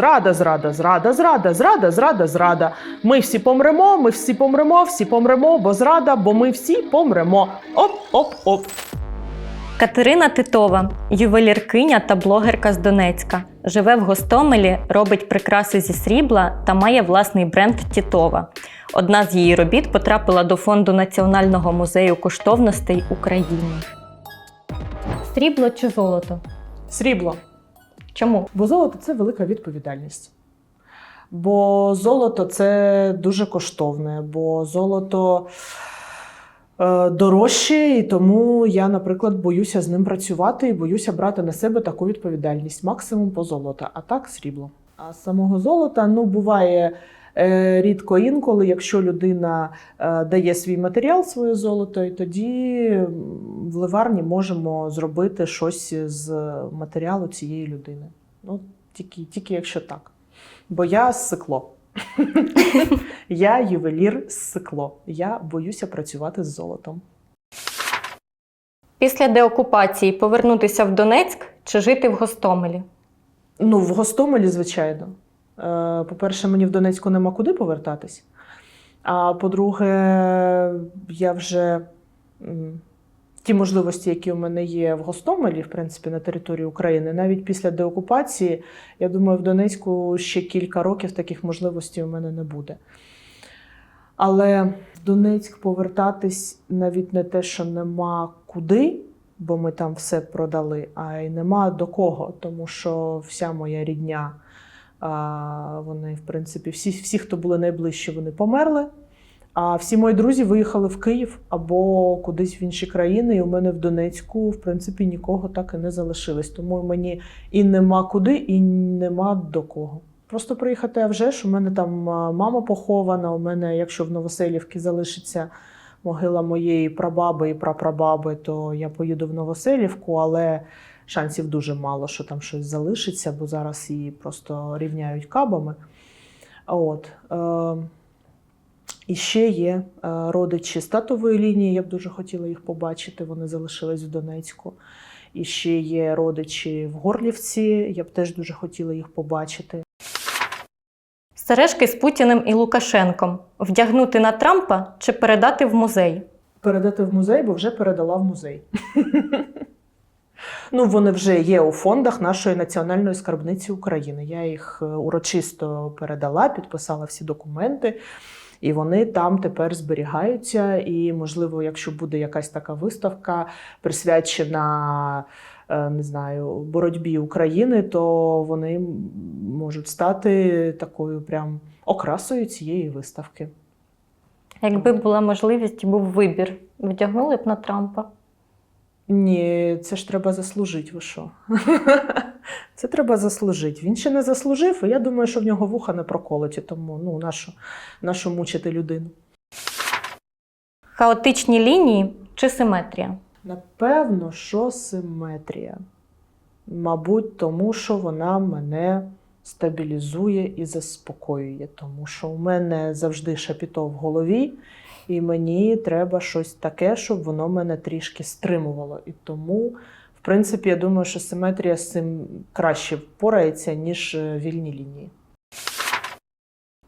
Зрада, зрада, зрада, зрада, зрада, зрада, зрада. Ми всі помремо, ми всі помремо, всі помремо, бо зрада, бо ми всі помремо. Оп, оп, оп. Катерина Титова, ювеліркиня та блогерка з Донецька. Живе в Гостомелі, робить прикраси зі срібла та має власний бренд Тітова. Одна з її робіт потрапила до фонду Національного музею коштовностей України. Срібло чи золото? Срібло. Чому? Бо золото це велика відповідальність. Бо золото це дуже коштовне, бо золото е, дорожче, і тому я, наприклад, боюся з ним працювати і боюся брати на себе таку відповідальність. Максимум по золота, а так срібло. А самого золота ну, буває е, рідко інколи, якщо людина е, дає свій матеріал, своє золото, і тоді в ливарні можемо зробити щось з матеріалу цієї людини. Ну, тільки, тільки якщо так. Бо я сикло. я ювелір з сикло. Я боюся працювати з золотом. Після деокупації повернутися в Донецьк чи жити в Гостомелі? Ну, в Гостомелі, звичайно. Е, По-перше, мені в Донецьку нема куди повертатись. А по-друге, я вже ті можливості, які у мене є в Гостомелі, в принципі, на території України, навіть після деокупації, я думаю, в Донецьку ще кілька років таких можливостей у мене не буде. Але в Донецьк повертатись навіть не те, що нема куди, бо ми там все продали, а й нема до кого, тому що вся моя рідня, вони, в принципі, всі, всі, хто були найближчі, вони померли. А всі мої друзі виїхали в Київ або кудись в інші країни, і у мене в Донецьку, в принципі, нікого так і не залишилось. Тому мені і нема куди, і нема до кого. Просто приїхати, а вже ж у мене там мама похована. У мене, якщо в Новоселівці залишиться могила моєї прабаби і прапрабаби, то я поїду в Новоселівку, але шансів дуже мало, що там щось залишиться, бо зараз її просто рівняють кабами. От. Е- і ще є е, родичі з татової лінії, я б дуже хотіла їх побачити, вони залишились в Донецьку. І ще є родичі в Горлівці, я б теж дуже хотіла їх побачити. Сережки з Путіним і Лукашенком вдягнути на Трампа чи передати в музей? Передати в музей, бо вже передала в музей. Ну, вони вже є у фондах нашої національної скарбниці України. Я їх е, урочисто передала, підписала всі документи, і вони там тепер зберігаються. І, можливо, якщо буде якась така виставка присвячена. е, Не знаю, боротьбі України, то вони можуть стати такою прям окрасою цієї виставки. Якби була можливість був вибір, вдягнули б на Трампа. Ні, це ж треба заслужити, ви що? Це треба заслужити. Він ще не заслужив, і я думаю, що в нього вуха не проколоті, тому ну, нашу, нашу мучити людину. Хаотичні лінії чи симетрія? Напевно, що симетрія. Мабуть, тому що вона мене стабілізує і заспокоює, тому що у мене завжди шапіто в голові, і мені треба щось таке, щоб воно мене трішки стримувало. І тому, в принципі, я думаю, що симетрія з цим краще впорається, ніж е, вільні лінії.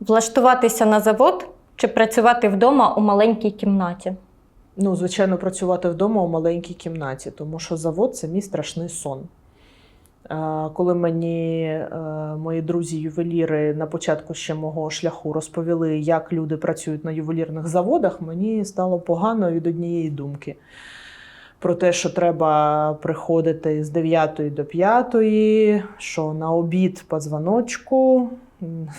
Влаштуватися на завод чи працювати вдома у маленькій кімнаті? Ну, звичайно, працювати вдома у маленькій кімнаті, тому що завод це мій страшний сон. Е, Коли мені е, мої друзі-ювеліри на початку ще мого шляху розповіли, як люди працюють на ювелірних заводах, мені стало погано від однієї думки. Про те, що треба приходити з 9 до 5, що на обід по дзвоночку,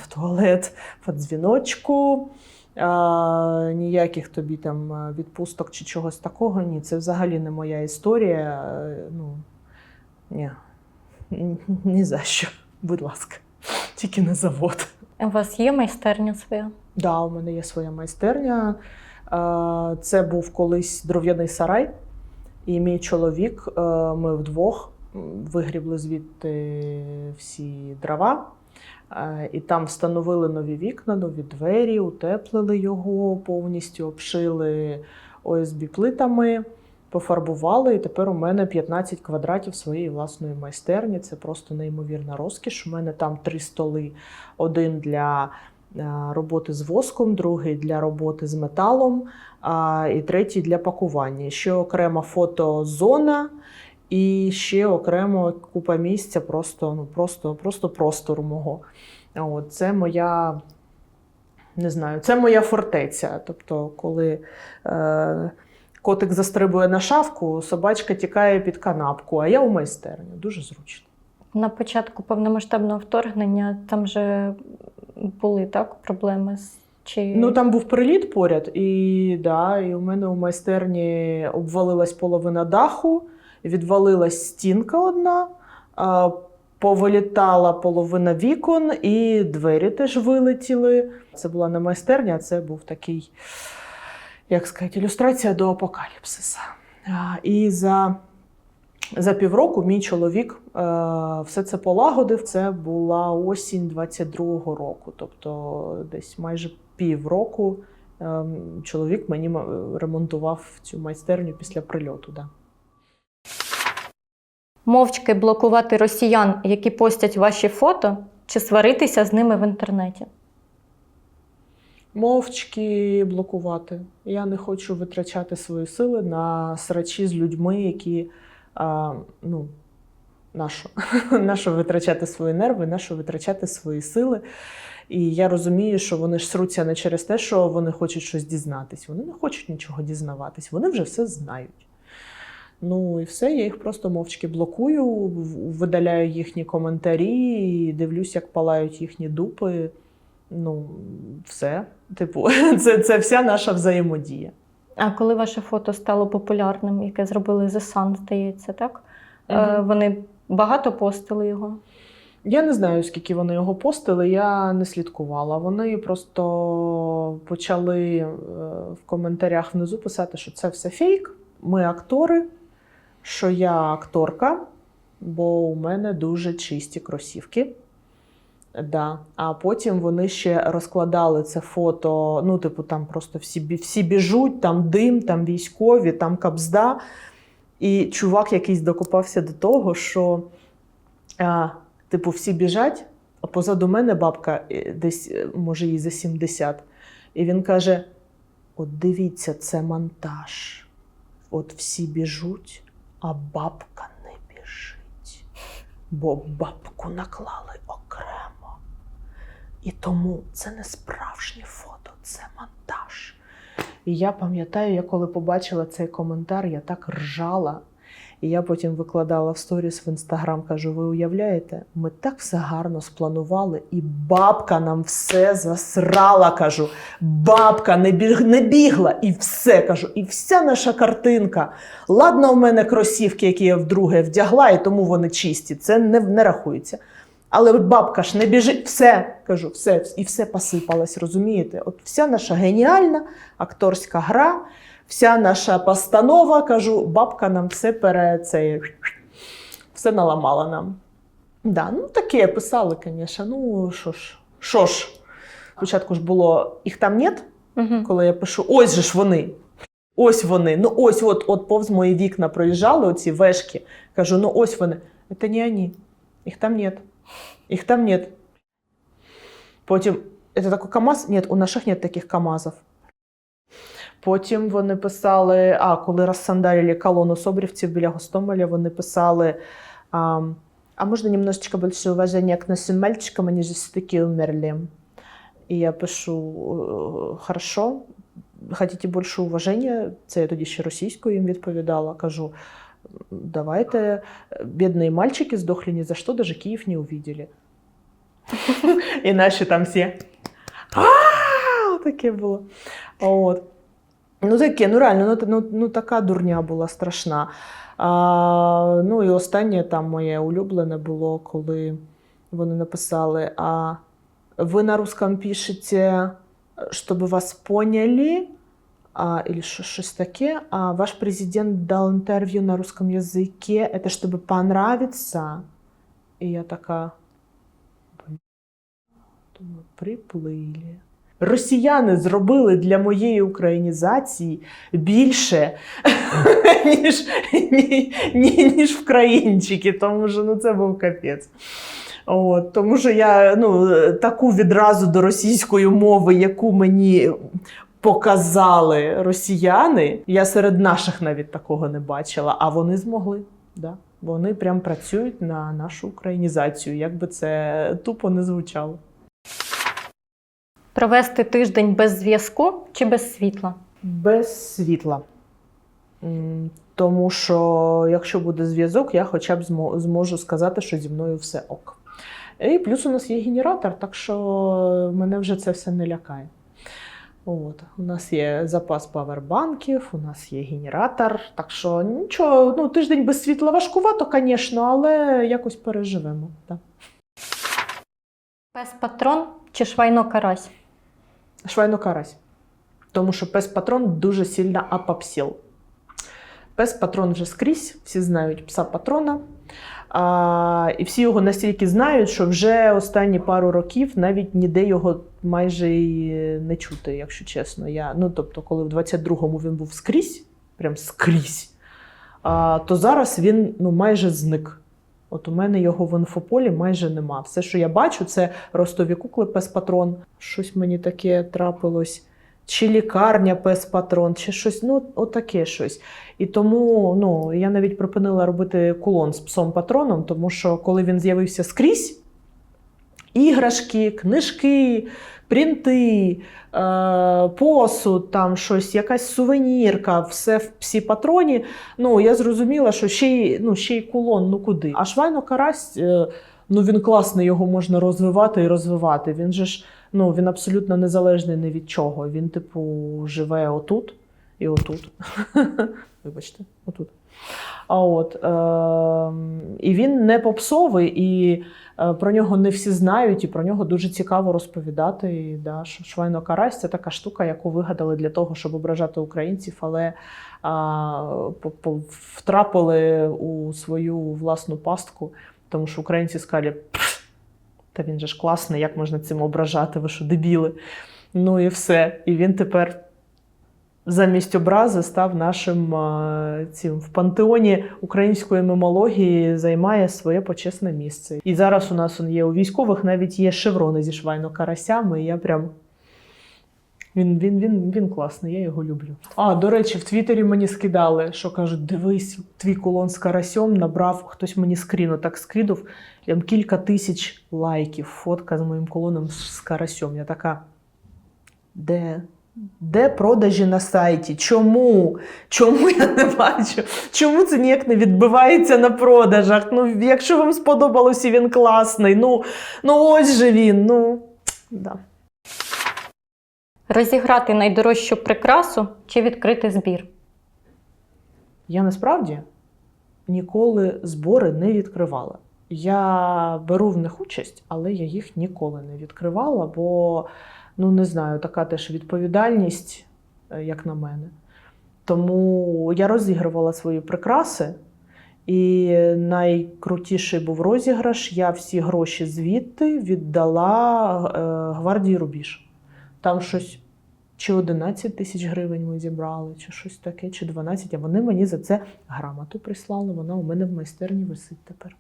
в туалет по дзвіночку, а, ніяких тобі там е, відпусток чи чогось такого. Ні, це взагалі не моя історія. Е, Ну, ні, Ні- за що, будь ласка, тільки не завод. У вас є майстерня своя? Да, у мене є своя майстерня. Це був колись дров'яний сарай, і мій чоловік, е, ми вдвох вигрібли звідти всі дрова. Е, І там встановили нові вікна, нові двері, утеплили його, повністю обшили ОСБ плитами, пофарбували, і тепер у мене 15 квадратів своєї власної майстерні. Це просто неймовірна розкіш. У мене там три столи: один для роботи з воском, другий для роботи з металом, і третій для пакування. Ще окрема фотозона. І ще окремо купа місця, просто, ну, просто, просто простору мого. От, це моя, не знаю, це моя фортеця. Тобто, коли е, котик застрибує на шафку, собачка тікає під канапку, а я у майстерні. Дуже зручно. На початку повномасштабного вторгнення там же були так проблеми з чи Ну там був приліт поряд, і да, і у мене у майстерні обвалилась половина даху, відвалилась стінка одна, а, повилітала половина вікон, і двері теж вилетіли. Це була не майстерня, це був такий, як сказати, ілюстрація до апокаліпсиса. А, І за, за півроку мій чоловік е, все це полагодив. Це була осінь 22-го року, тобто десь майже півроку ем, чоловік мені ремонтував цю майстерню після прильоту. Да. мовчки блокувати росіян, які постять ваші фото, чи сваритися з ними в інтернеті? Мовчки блокувати. Я не хочу витрачати свої сили на срачі з людьми, які а, ну, нащо? нащо витрачати свої нерви, нащо витрачати свої сили. І я розумію, що вони ж сруться не через те, що вони хочуть щось дізнатись. Вони не хочуть нічого дізнаватись, вони вже все знають. Ну і все, я їх просто мовчки блокую, видаляю їхні коментарі, і дивлюсь, як палають їхні дупи. Ну, все. Типу, це, це вся наша взаємодія. А коли ваше фото стало популярним, яке зробили The Sun, здається, так? Е, вони багато постили його. Я не знаю, скільки вони його постили, я не слідкувала. Вони просто почали е, в коментарях внизу писати, що це все фейк. Ми актори, що я акторка, бо у мене дуже чисті кросівки. Да. А потім вони ще розкладали це фото. Ну, типу, там просто всі, всі біжуть, там дим, там військові, там кабзда. І чувак якийсь докопався до того, що а, типу, всі біжать, а позаду мене бабка е, десь, е, може, їй за 70. І він каже: От дивіться, це монтаж. От всі біжуть, а бабка не біжить. Бо бабку наклали окремо. І тому це не справжнє фото, це монтаж. І я пам'ятаю, я коли побачила цей коментар, я так ржала. І я потім викладала в сторіс в інстаграм, кажу: ви уявляєте, ми так все гарно спланували, і бабка нам все засрала. кажу. Бабка не, біг, не бігла, і все кажу. І вся наша картинка. Ладно, у мене кросівки, які я вдруге вдягла, і тому вони чисті. Це не, не рахується. Але бабка ж не біжить, все кажу, все, і все посипалось, розумієте? От вся наша геніальна акторська гра, вся наша постанова, кажу, бабка нам все пере це, все наламала нам. Да, ну таке писали, звісно. Ну що ж, що ж. Спочатку ж було їх там нет, Угу. коли я пишу: ось же ж вони. Ось вони. Ну ось от, от повз мої вікна проїжджали оці вешки. Кажу, ну ось вони. Це не вони. Їх там нет. Їх там нет. Потім, це такий КАМАЗ? Ні, у наших нет таких КАМАЗів. Потім вони писали, а коли розсандалили колону собрівців біля Гостомеля, вони писали. А, а можно немножечко больше уважения к нашим мальчикам, они же все-таки умерли. І я пишу: «Е, хорошо, хотите більше уваження? Це я тоді ще російською їм відповідала. Кажу, давайте, бідні мальчики здохли ні за що, даже Київ не увидели. І наші там всі. Таке було. От. Ну, таке, ну реально, ну, ну, ну така дурня була страшна. А, ну і останнє там моє улюблене було, коли вони написали: а ви на русском пишете, щоб вас поняли, а, или що- щось таке, а ваш президент дал интервью на русском языке, это чтобы понравиться. І я така. «Блін». Думаю, приплили. росіяни зробили для моєї українізації більше, ніж, ні, ні, ніж українчики, тому що ну, це був капець. От, тому що я ну, таку відразу до російської мови, яку мені показали росіяни, я серед наших навіть такого не бачила, а вони змогли. Да. Вони прям працюють на нашу українізацію, як би це тупо не звучало. Провести тиждень без зв'язку чи без світла? Без світла. Тому що якщо буде зв'язок, я хоча б зможу сказати, що зі мною все ок. І плюс у нас є генератор, так що мене вже це все не лякає. От, у нас є запас павербанків, у нас є генератор. Так що нічого, ну, тиждень без світла важкувато, звісно, але якось переживемо. Так. Пес патрон чи швайно карась? Швайно карась. Тому що пес патрон дуже сильно апапсіл. Пес патрон вже скрізь, всі знають пса патрона. А, і всі його настільки знають, що вже останні пару років навіть ніде його майже і не чути, якщо чесно. Я, ну, тобто, коли в 22-му він був скрізь, прям скрізь, а, то зараз він ну, майже зник. От у мене його в інфополі майже нема. Все, що я бачу, це ростові кукли пес патрон. Щось мені таке трапилось. Чи лікарня пес патрон, чи щось, ну, отаке щось. І тому ну, я навіть припинила робити кулон з псом патроном, тому що коли він з'явився скрізь, іграшки, книжки, принти, е, посуд, там щось, якась сувенірка, все в псі патроні. Ну, я зрозуміла, що ще й, ну, ще й кулон, ну куди. А швайно карась, е, ну він класний, його можна розвивати і розвивати. Він же ж ну, він абсолютно незалежний ні від чого. Він, типу, живе отут і отут. Вибачте, отут. А от, е, і він не попсовий, і е, про нього не всі знають, і про нього дуже цікаво розповідати. І, да, Швайно карась це така штука, яку вигадали для того, щоб ображати українців, але а, по- втрапили у свою власну пастку, тому що українці сказали, «Пф, та він же ж класний, як можна цим ображати, ви що, дебіли? Ну і все. І він тепер замість образи став нашим цим в пантеоні української мемології, займає своє почесне місце. І зараз у нас є у військових навіть є шеврони зі швайно-карасями, і я прям. Він, він, він, він класний, я його люблю. А, до речі, в Твіттері мені скидали, що кажуть: дивись, твій кулон з карасьом набрав, хтось мені скріну так скидав, там кілька тисяч лайків, фотка з моїм колоном з карасьом. Я така. Де? Де продажі на сайті? Чому? Чому я не бачу? Чому це ніяк не відбивається на продажах? Ну, якщо вам сподобалось і він класний, ну, ну ось же він. Ну, да. Розіграти найдорожчу прикрасу чи відкрити збір? Я насправді ніколи збори не відкривала. Я беру в них участь, але я їх ніколи не відкривала, бо ну не знаю, така теж відповідальність, е, як на мене. Тому я розігрувала свої прикраси, і найкрутіший був розіграш. Я всі гроші звідти віддала е, гвардії Рубіж. Там щось чи 11 тисяч гривень ми зібрали, чи щось таке, чи 12, а вони мені за це грамоту прислали. Вона у мене в майстерні висить тепер.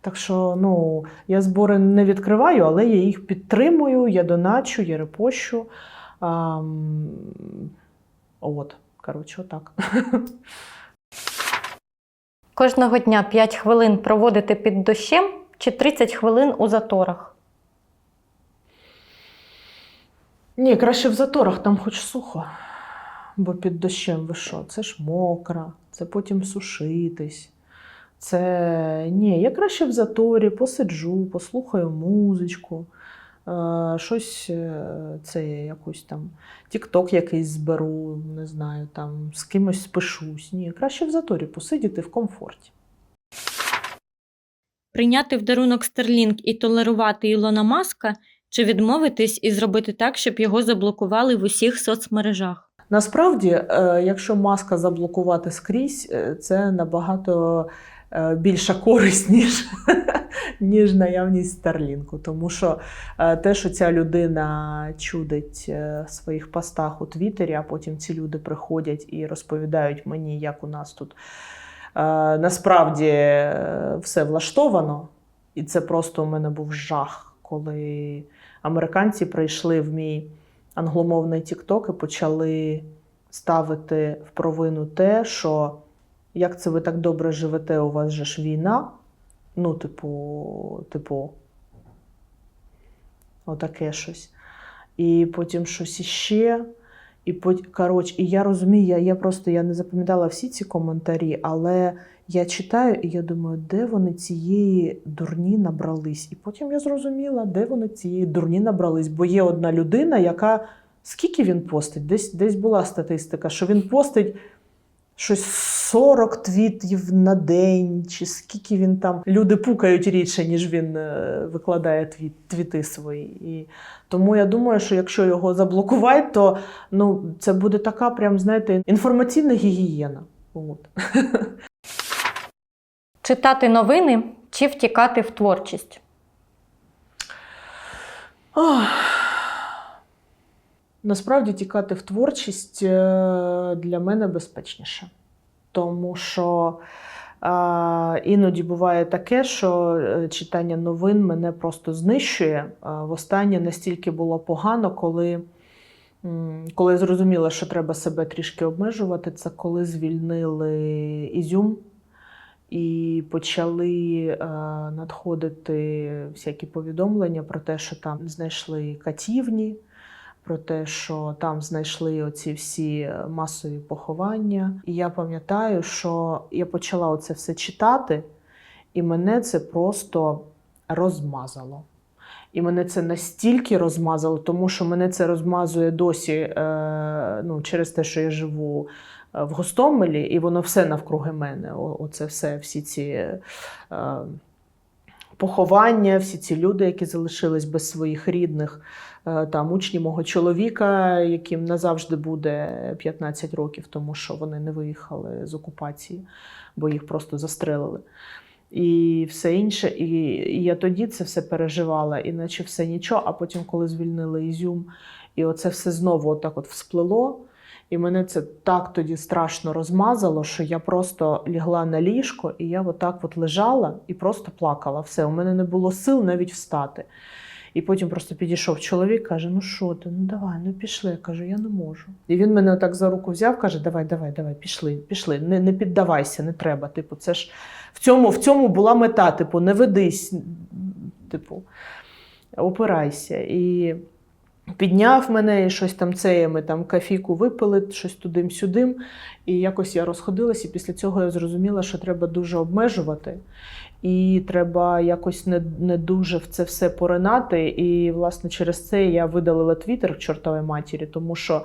Так що ну, я збори не відкриваю, але я їх підтримую, я доначу, я репощу. Ам, от, коротше, отак. Кожного дня 5 хвилин проводити під дощем чи 30 хвилин у заторах? Ні, краще в заторах, там хоч сухо. Бо під дощем ви що? Це ж мокро, це потім сушитись. Це ні, я краще в заторі посиджу, послухаю музичку, е, щось е, це якусь там тік-ток якийсь зберу, не знаю, там з кимось спишусь. Ні, краще в заторі посидіти в комфорті. Прийняти в дарунок Starlink і толерувати Ілона Маска чи відмовитись і зробити так, щоб його заблокували в усіх соцмережах? Насправді, е, якщо маска заблокувати скрізь, е, це набагато е, більша користь, ніж, ніж наявність Старлінку. Тому що те, що ця людина чудить в своїх постах у Твіттері, а потім ці люди приходять і розповідають мені, як у нас тут насправді все влаштовано. І це просто у мене був жах, коли американці прийшли в мій англомовний TikTok і почали ставити в провину те, що як це ви так добре живете, у вас же ж війна. Ну, типу, типу, отаке щось. І потім щось іще. І коротше, і я розумію, я, я просто я не запам'ятала всі ці коментарі, але я читаю і я думаю, де вони цієї дурні набрались. І потім я зрозуміла, де вони цієї дурні набрались. Бо є одна людина, яка скільки він постить? Десь, десь була статистика, що він постить щось 40 твітів на день, чи скільки він там. Люди пукають рідше, ніж він е, викладає твіт, твіти свої. І тому я думаю, що якщо його заблокувати, то ну, це буде така, прям, знаєте, інформаційна гігієна. От. Читати новини чи втікати в творчість? Насправді тікати в творчість е, для мене безпечніше. Тому що е, іноді буває таке, що е, читання новин мене просто знищує. Е, Востаннє настільки було погано, коли, коли зрозуміла, що треба себе трішки обмежувати, це коли звільнили Ізюм. І почали е, надходити всякі повідомлення про те, що там знайшли катівні, про те, що там знайшли оці всі масові поховання. І я пам'ятаю, що я почала оце все читати, і мене це просто розмазало. І мене це настільки розмазало, тому що мене це розмазує досі е, ну, через те, що я живу е, в Гостомелі, і воно все навкруги мене. Оце все, всі ці е, поховання, всі ці люди, які залишились без своїх рідних, е, там учні мого чоловіка, яким назавжди буде 15 років, тому що вони не виїхали з окупації, бо їх просто застрелили. І все інше, і, і я тоді це все переживала, іначе все нічого. А потім, коли звільнили Ізюм, і оце все знову отак от всплило. І мене це так тоді страшно розмазало, що я просто лягла на ліжко, і я отак от лежала і просто плакала. Все, у мене не було сил навіть встати. І потім просто підійшов чоловік, каже: Ну що ти? Ну давай, ну пішли. Я кажу, я не можу. І він мене так за руку взяв, каже: Давай, давай, давай, пішли, пішли. Не, не піддавайся, не треба. Типу, це ж в цьому, в цьому була мета. Типу, не ведись, типу, опирайся. І підняв мене і щось там це, ми там кафіку випили, щось тудим-сюдим. І якось я розходилась, і після цього я зрозуміла, що треба дуже обмежувати. І треба якось не, не дуже в це все поринати. І, власне, через це я видалила Твіттер к чортовій матірі, тому що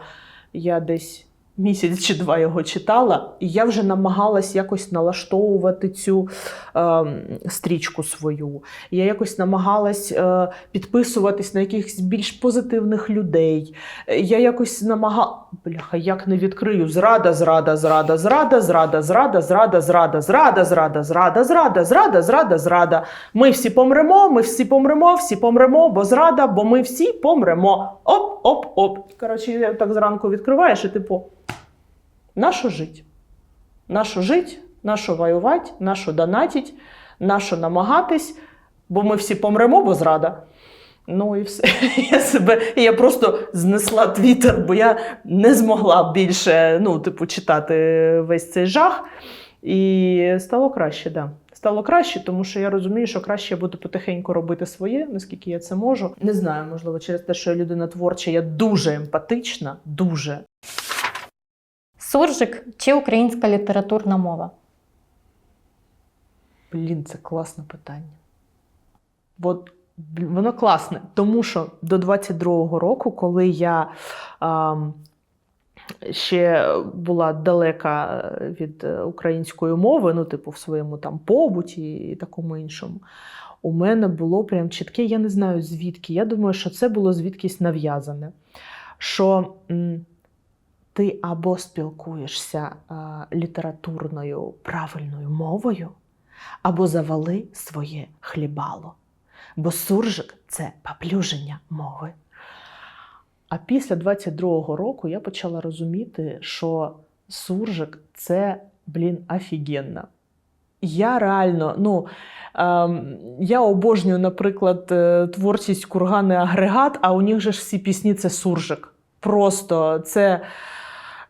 я десь місяць чи два його читала, і я вже намагалась якось налаштовувати цю е, стрічку свою. Я якось намагалась е, підписуватись на якихось більш позитивних людей. Е, Я якось намагала. Бляха, як не відкрию. Зрада, зрада, зрада, зрада, зрада, зрада, зрада, зрада, зрада, зрада, зрада, зрада, зрада, зрада, зрада. Ми всі помремо, ми всі помремо, всі помремо, бо зрада, бо ми всі помремо. Оп, оп, оп. Коротше, я так зранку відкриваєш і типу. Нащо жить? Нащо жить, нащо воювати, нащо донатить, нащо намагатись, бо ми всі помремо, бо зрада. Ну і все. Я себе, я просто знесла твіттер, бо я не змогла більше ну, типу, читати весь цей жах. І стало краще, да. Стало краще, тому що я розумію, що краще я буду потихеньку робити своє, наскільки я це можу. Не знаю, можливо, через те, що я людина творча, я дуже емпатична, дуже. Суржик чи українська літературна мова? Блін, це класне питання. От воно класне, тому що до 22-го року, коли я ам, ще була далека від е, української мови, ну, типу, в своєму там побуті і такому іншому, у мене було прям чітке, я не знаю звідки. Я думаю, що це було звідкись нав'язане. Що ти або спілкуєшся а, літературною правильною мовою, або завали своє хлібало. Бо суржик це поплюження мови. А після 22-го року я почала розуміти, що суржик це, блін, офігенно. Я реально, ну, ем, я обожнюю, наприклад, е, творчість кургани агрегат, а у них же ж всі пісні це суржик. Просто це.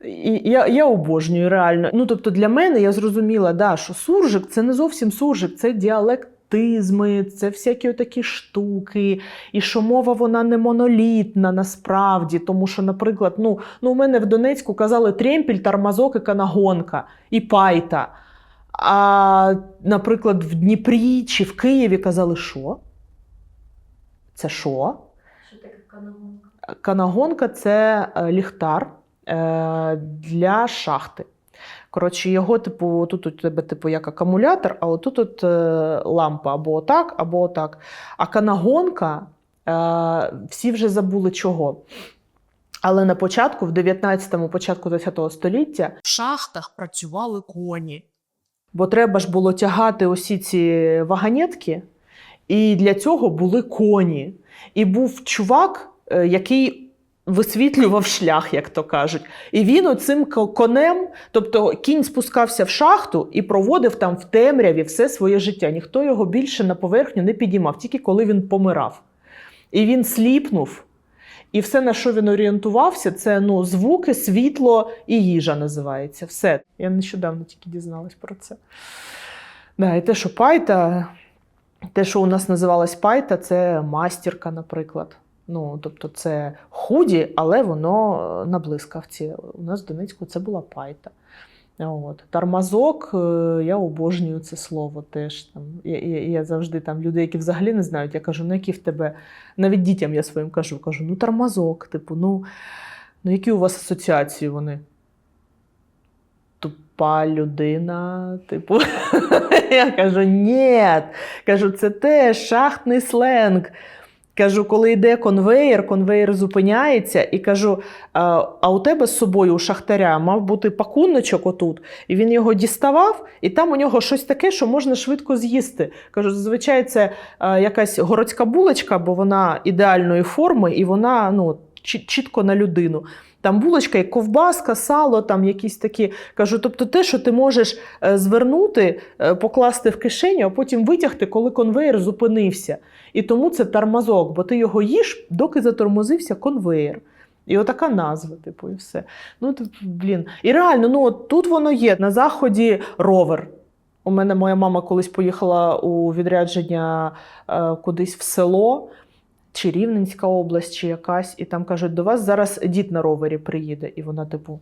І я, я обожнюю реально. Ну, тобто, для мене я зрозуміла, да, що суржик це не зовсім суржик, це діалектизми, це всякі такі штуки, і що мова вона не монолітна насправді. Тому що, наприклад, ну, ну, у мене в Донецьку казали тремпіль, тормозок і канагонка, і пайта. А, наприклад, в Дніпрі чи в Києві казали, що? Це що? Що таке канагонка? Канагонка це е, ліхтар для шахти. Коротше, його, типу, тут у тебе типу, як акумулятор, а отут от, е, лампа або отак, або отак. А канагонка е, всі вже забули чого. Але на початку, в 19-му, початку 20 століття, В шахтах працювали коні. бо треба ж було тягати усі ці вагонетки, і для цього були коні. І був чувак, е, який висвітлював шлях, як то кажуть. І він оцим конем, тобто кінь спускався в шахту і проводив там в темряві все своє життя. Ніхто його більше на поверхню не підіймав, тільки коли він помирав. І він сліпнув. І все, на що він орієнтувався, це ну, звуки, світло і їжа називається. Все. Я нещодавно тільки дізналась про це. Да, і те, що пайта, те, що у нас називалось пайта, це мастірка, наприклад. Ну, тобто це худі, але воно е, на блискавці. У нас в Донецьку це була пайта. От. Тормозок, е, я обожнюю це слово теж. Там, я, я, я завжди там люди, які взагалі не знають, я кажу, ну які в тебе, навіть дітям я своїм кажу, кажу, ну тормозок, типу, ну, ну які у вас асоціації вони? Тупа людина, типу. Я кажу, ні. Кажу, це теж шахтний сленг. Кажу, коли йде конвеєр, конвеєр зупиняється, і кажу: а, у тебе з собою у шахтаря мав бути пакуночок отут, і він його діставав, і там у нього щось таке, що можна швидко з'їсти. Кажу, зазвичай це якась городська булочка, бо вона ідеальної форми і вона ну, чітко на людину. Там булочка і ковбаска, сало, там якісь такі. Кажу, тобто те, що ти можеш е, звернути, е, покласти в кишеню, а потім витягти, коли конвеєр зупинився. І тому це тормозок, бо ти його їш, доки затормозився конвеєр. І отака назва, типу, і все. Ну, типу, блін. І реально, ну от тут воно є. На заході ровер. У мене моя мама колись поїхала у відрядження е, кудись в село, чи Рівненська область, чи якась, і там кажуть, до вас зараз дід на ровері приїде. І вона, типу,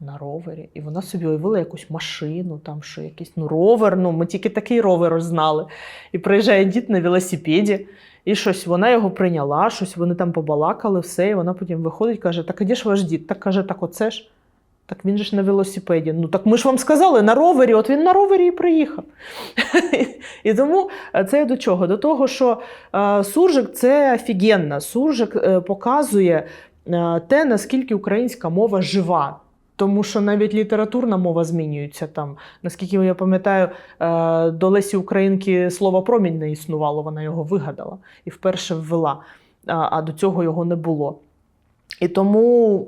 на ровері. І вона собі уявила якусь машину, там що якийсь ну, ровер. Ну, ми тільки такий ровер знали. І приїжджає дід на велосипеді, і щось вона його прийняла, щось вони там побалакали, все, і вона потім виходить, каже: Так а де ж ваш дід? Так каже, так оце ж. Так він же ж на велосипеді. Ну так ми ж вам сказали на ровері, от він на ровері і приїхав. І тому е, це до чого? До того, що е, суржик це офігенно. Суржик е, показує те, наскільки українська мова жива. Тому що навіть літературна мова змінюється там. Наскільки я пам'ятаю, до Лесі Українки слово промінь не існувало, вона його вигадала і вперше ввела, а до цього його не було. І тому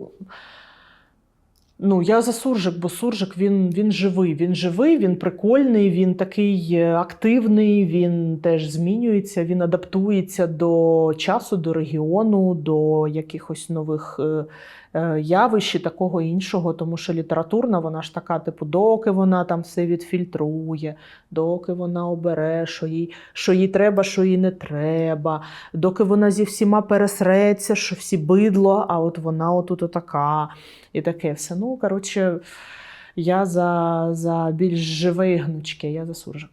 ну, я за суржик, бо суржик він, він живий. Він живий, він прикольний, він такий е, активний, він теж змінюється, він адаптується до часу, до регіону, до якихось нових е, е, явищ і такого іншого. Тому що літературна, вона ж така, типу, доки вона там все відфільтрує, доки вона обере, що їй, що їй треба, що їй не треба, доки вона зі всіма пересреться, що всі бидло, а от вона отут отака. І таке все. Ну, коротше, я за, за більш живе гнучке, я за суржик.